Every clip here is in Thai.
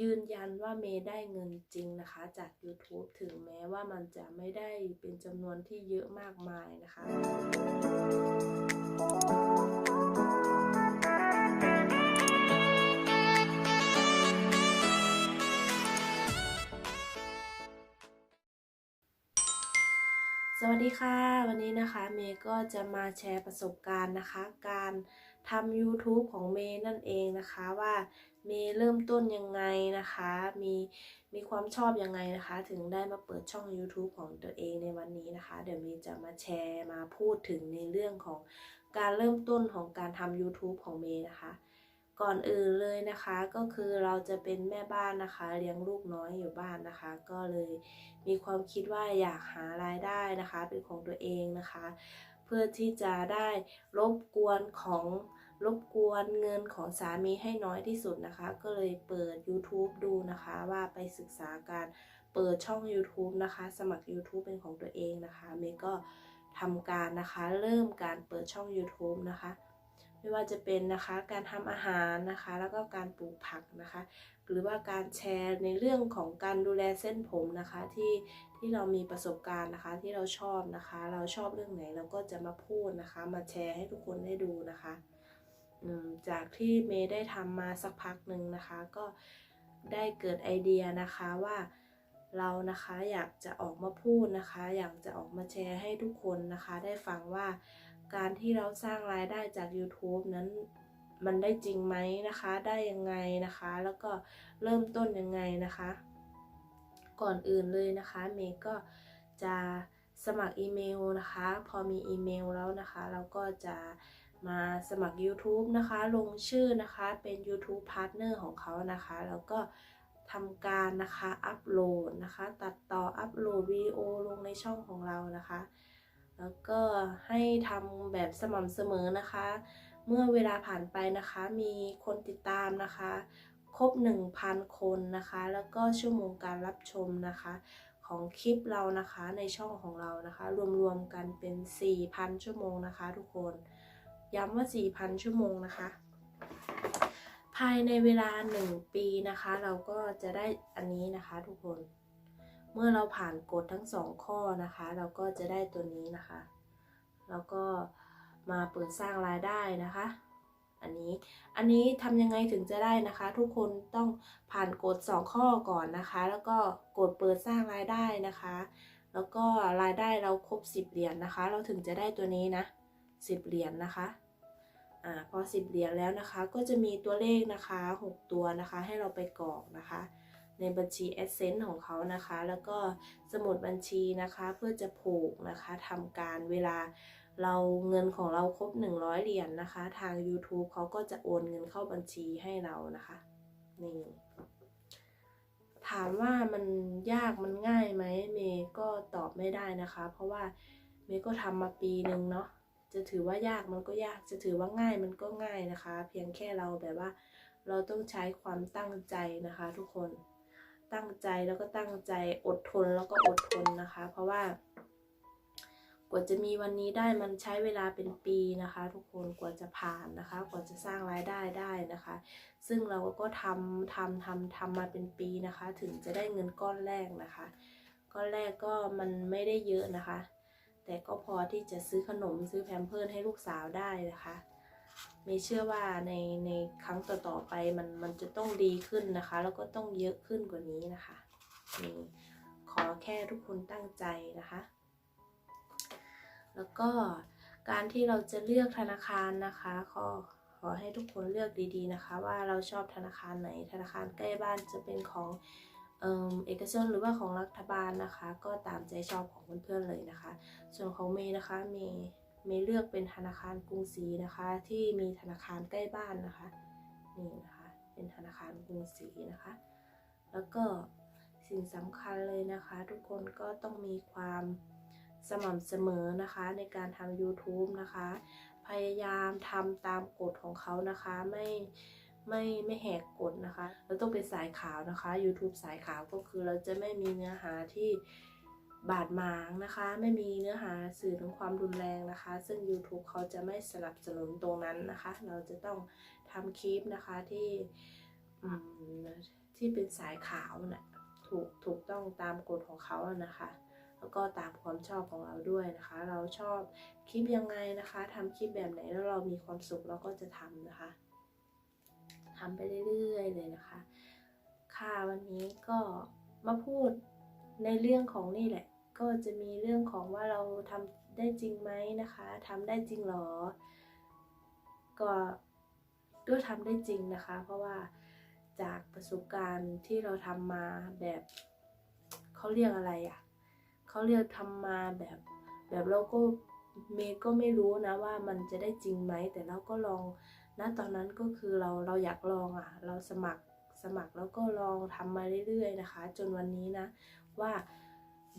ยืนยันว่าเมย์ได้เงินจริงนะคะจาก YouTube ถึงแม้ว่ามันจะไม่ได้เป็นจำนวนที่เยอะมากมายนะคะสวัสดีค่ะ วันนี้นะคะเมย์ก็จะมาแชร์ประสบการณ์นะคะ การทำ YouTube ของเมย์นั่นเองนะคะว่า มย์เริ่มต้นยังไงนะคะ มีมีความชอบยังไงนะคะ ถึงได้มาเปิดช่อง YouTube ของตัวเองในวันนี้นะคะ เดี๋ยวเมย์จะมาแชร์มาพูดถึงในเรื่องของการเริ่มต้นของการทำ YouTube ของเมย์นะคะ ก่อนอื่นเลยนะคะก็คือเราจะเป็นแม่บ้านนะคะ เลี้ยงลูกน้อยอยู่บ้านนะคะ ก็เลยมีความคิดว่าอยากหารายได้นะคะ เป็นของตัวเองนะคะ เพื่อที่จะได้รบกวนของ รบกวนเงินของสามีให้น้อยที่สุดนะคะ ก็เลยเปิด YouTube ดูนะคะว่าไปศึกษาการเปิดช่อง YouTube นะคะ สมัคร YouTube เป็นของตัวเองนะคะเมย์ก็ทำการนะคะเริ่มการเปิดช่อง YouTube นะคะ ไม่ว่าจะเป็นนะคะการทำอาหารนะคะ แล้วก็การปลูกผักนะคะ หรือว่าการแชร์ในเรื่องของการดูแลเส้นผมนะคะที่ที่เรามีประสบการณ์นะคะ ที่เราชอบนะคะ เราชอบเรื่องไหนเราก็จะมาพูดนะคะ มาแชร์ให้ทุกคนได้ดูนะคะ จากที่เมย์ได้ทำมาสักพักหนึ่งนะคะ ก็ได้เกิดไอเดียนะคะว่าเรานะคะอยากจะออกมาพูดนะคะ อยากจะออกมาแชร์ให้ทุกคนนะคะ ได้ฟังว่าการที่เราสร้างรายได้จาก YouTube นั้นมันได้จริงไหมนะคะ ได้ยังไงนะคะ แล้วก็เริ่มต้นยังไงนะคะ ก่อนอื่นเลยนะคะ เมย์ก็จะสมัครอีเมลนะคะ พอมีอีเมลแล้วนะคะ เราก็จะ มาสมัคร YouTube นะคะ ลงชื่อนะคะเป็น YouTube Partner ของเขานะคะ แล้วก็ทำการนะคะอัปโหลดนะคะ ตัดต่ออัปโหลดวิดีโอลงในช่องของเรานะคะ แล้วก็ให้ทำแบบสม่ำเสมอนะคะ เมื่อเวลาผ่านไปนะคะ มีคนติดตามนะคะ ครบ 1,000 คนนะคะ แล้วก็ชั่วโมงการรับชมนะคะของคลิปเรานะคะในช่องของเรานะคะ รวมๆกันเป็น 4,000 ชั่วโมงนะคะทุกคน ย้ำว่า 4,000 ชั่วโมงนะคะ ภายในเวลา 1 ปีนะคะ เราก็จะได้อันนี้นะคะทุกคน เมื่อเราผ่านกฎทั้งสองข้อนะคะ เราก็จะได้ตัวนี้นะคะ แล้วก็มาเปิดสร้างรายได้นะคะ อันนี้ อันนี้ทำยังไงถึงจะได้นะคะ ทุกคนต้องผ่านกฎ 2 ข้อก่อนนะคะ แล้วก็กดเปิดสร้างรายได้นะคะ แล้วก็รายได้เราครบ 10 เหรียญนะคะ เราถึงจะได้ตัวนี้นะ 10 เหรียญนะคะอ่าพอ 10 เหรียญแล้วนะคะ ก็จะมีตัวเลขนะคะ 6 ตัวนะคะ ให้เราไปกรอกนะคะ ในบัญชี Adsense ของเขานะคะ แล้วก็สมุดบัญชีนะคะเพื่อจะผูกนะคะทำการเวลาเราเงินของเราครบ 100 เหรียญนนะคะ ทาง YouTube เขาก็จะโอนเงินเข้าบัญชีให้เรานะคะนี่ถามว่ามันยากมันง่ายไหมเมย์ก็ตอบไม่ได้นะคะ เพราะว่าเมย์ก็ทำมาปีหนึ่งเนาะ จะถือว่ายากมันก็ยาก จะถือว่าง่ายมันก็ง่ายนะคะ เพียงแค่เราแบบว่า เราต้องใช้ความตั้งใจนะคะ ทุกคน ตั้งใจแล้วก็ตั้งใจอดทนแล้วก็อดทนนะคะ เพราะว่ากว่าจะมีวันนี้ได้มันใช้เวลาเป็นปีนะคะ ทุกคนกว่าจะผ่านนะคะ กว่าจะสร้างรายได้ได้นะคะ ซึ่งเราก็ทำทำทำทำมาเป็นปีนะคะ ถึงจะได้เงินก้อนแรกนะคะ ก้อนแรกก็มันไม่ได้เยอะนะคะ แต่ก็พอที่จะซื้อขนมซื้อแพมเพิร์สให้ลูกสาวได้นะคะไม่เชื่อว่าในในครั้งต่อๆไปมันมันจะต้องดีขึ้นนะคะ แล้วก็ต้องเยอะขึ้นกว่านี้นะคะนี่ขอแค่ทุกคนตั้งใจนะคะ แล้วก็การที่เราจะเลือกธนาคารนะคะขอขอให้ทุกคนเลือกดีๆนะคะ ว่าเราชอบธนาคารไหนธนาคารใกล้บ้านจะเป็นของ เออเอกชนหรือว่าของรัฐบาลนะคะ ก็ตามใจชอบของเพื่อนๆเลยนะคะ ส่วนของเมย์นะคะเมย์เมย์เลือกเป็นธนาคารกรุงศรีนะคะ ที่มีธนาคารใกล้บ้านนะคะนี่นะคะ เป็นธนาคารกรุงศรีนะคะ แล้วก็สิ่งสำคัญเลยนะคะ ทุกคนก็ต้องมีความสม่ำเสมอนะคะในการทำ YouTube นะคะ พยายามทำตามกฎของเขานะคะไม่ ไม่ไม่แหกกฎนะคะ เราต้องเป็นสายขาวนะคะ YouTube สายขาวก็คือเราจะไม่มีเนื้อหาที่บาดหมางนะคะ ไม่มีเนื้อหาสื่อถึงความรุนแรงนะคะ ซึ่ง YouTube เขาจะไม่สนับสนุนตรงนั้นนะคะ เราจะต้องทำคลิปนะคะที่ที่เป็นสายขาวน่ะถูกถูกต้องตามกฎของเขาอะนะคะ แล้วก็ตามความชอบของเราด้วยนะคะ เราชอบคลิปยังไงนะคะทำคลิปแบบไหนแล้วเรามีความสุขเราก็จะทำนะคะำไปเรื่อยๆเลยนะคะ ค่ะวันนี้ก็มาพูดในเรื่องของนี่แหละ ก็จะมีเรื่องของว่าเราทำได้จริงไหมนะคะทำได้จริงหรอ ก็ก็ทำได้จริงนะคะ เพราะว่าจากประสบการณ์ที่เราทำมาแบบเขาเรียกอะไรอะ่ะเขาเรียกทำมาแบบแบบเราก็เมย์ก็ไม่รู้นะว่ามันจะได้จริงไหมแต่เราก็ลอง ณตอนนั้นก็คือเราเราอยากลองอะ เราสมัครสมัครแล้วก็ลองทำมาเรื่อยๆนะคะ จนวันนี้นะว่า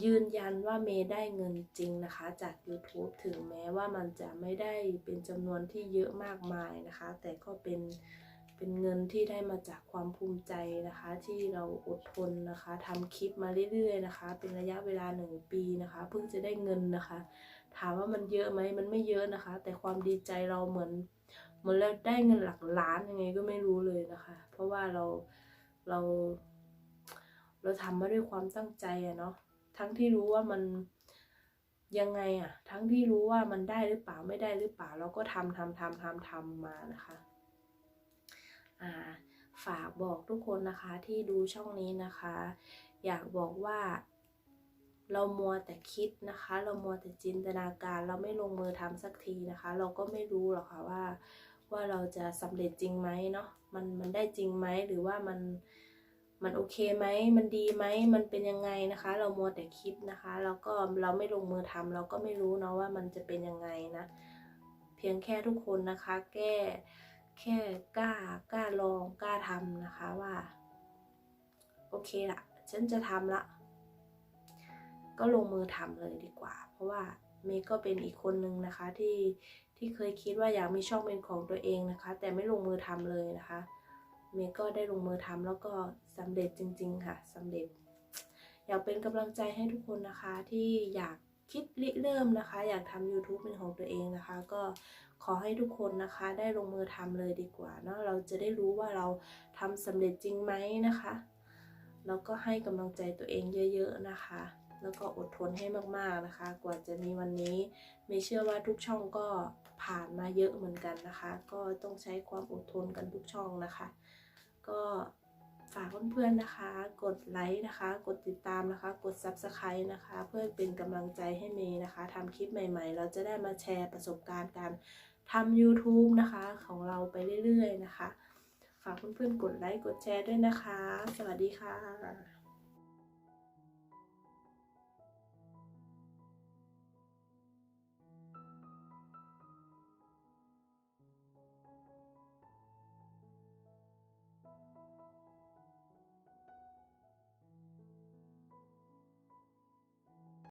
ยืนยันว่าเมย์ได้เงินจริงนะคะ จาก YouTube ถึงแม้ว่ามันจะไม่ได้เป็นจำนวนที่เยอะมากมายนะคะ แต่ก็เป็นเป็นเงินที่ได้มาจากความภูมิใจนะคะ ที่เราอดทนนะคะทำคลิปมาเรื่อยๆนะคะ เป็นระยะเวลาหนึ่งปีนะคะเพิ่งจะได้เงินนะคะ ถามว่ามันเยอะไหมมันไม่เยอะนะคะ แต่ความดีใจเราเหมือน หมือนเราได้เงินหลักล้านยังไงก็ไม่รู้เลยนะคะ เพราะว่าเราเรา เราทำมาด้วยความตั้งใจอะเนาะทั้งที่รู้ว่ามันยังไงอะทั้งที่รู้ว่ามันได้หรือเปล่าไม่ได้หรือเปล่าเราก็ทำทำทำทำทำมานะคะอ่าฝากบอกทุกคนนะคะที่ดูช่องนี้นะคะ อยากบอกว่าเรามัวแต่คิดนะคะ เรามัวแต่จินตนาการ เราไม่ลงมือทำสักทีนะคะ เราก็ไม่รู้หรอกค่ะว่า ว่าเราจะสำเร็จจริงไหมเนาะมันมันได้จริงไหมหรือว่ามันมันโอเคไหมมันดีไหมมันเป็นยังไงนะคะ เรามัวแต่คิดนะคะแล้วก็เราไม่ลงมือทำเราก็ไม่รู้เนาะว่ามันจะเป็นยังไงนะ เพียงแค่ทุกคนนะคะแก้แค่กล้ากล้าลองกล้าทำนะคะว่า โอเคละฉันจะทำละ ก็ลงมือทำเลยดีกว่า เพราะว่าเมย์ก็เป็นอีกคนนึงนะคะที่ ที่เคยคิดว่าอยากมีช่องเป็นของตัวเองนะคะ แต่ไม่ลงมือทำเลยนะคะเมย์ก็ได้ลงมือทำแล้วก็สำเร็จจริง ๆ ค่ะสำเร็จ อยากเป็นกำลังใจให้ทุกคนนะคะ ที่อยากคิดริเริ่มนะคะ อยากทำ YouTube เป็นของตัวเองนะคะ ก็ขอให้ทุกคนนะคะ ได้ลงมือทำเลยดีกว่าเนาะเราจะได้รู้ว่าเราทำสำเร็จจริงไหมนะคะแล้วก็ให้กำลังใจตัวเองเยอะ ๆนะคะ แล้วก็อดทนให้มากๆนะคะ กว่าจะมีวันนี้ไม่เชื่อว่าทุกช่องก็ผ่านมาเยอะเหมือนกันนะคะ ก็ต้องใช้ความอดทนกันทุกช่องนะคะ ก็ฝากเพื่อนๆนะคะ กดไลค์นะคะ กดติดตามนะคะ กด Subscribe นะคะ เพื่อเป็นกำลังใจให้เมย์นะคะทำคลิปใหม่ๆ เราจะได้มาแชร์ประสบการณ์การทำ YouTube นะคะของเราไปเรื่อยๆนะคะ ฝากเพื่อนๆ กดไลค์ กดแชร์ด้วยนะคะ สวัสดีค่ะ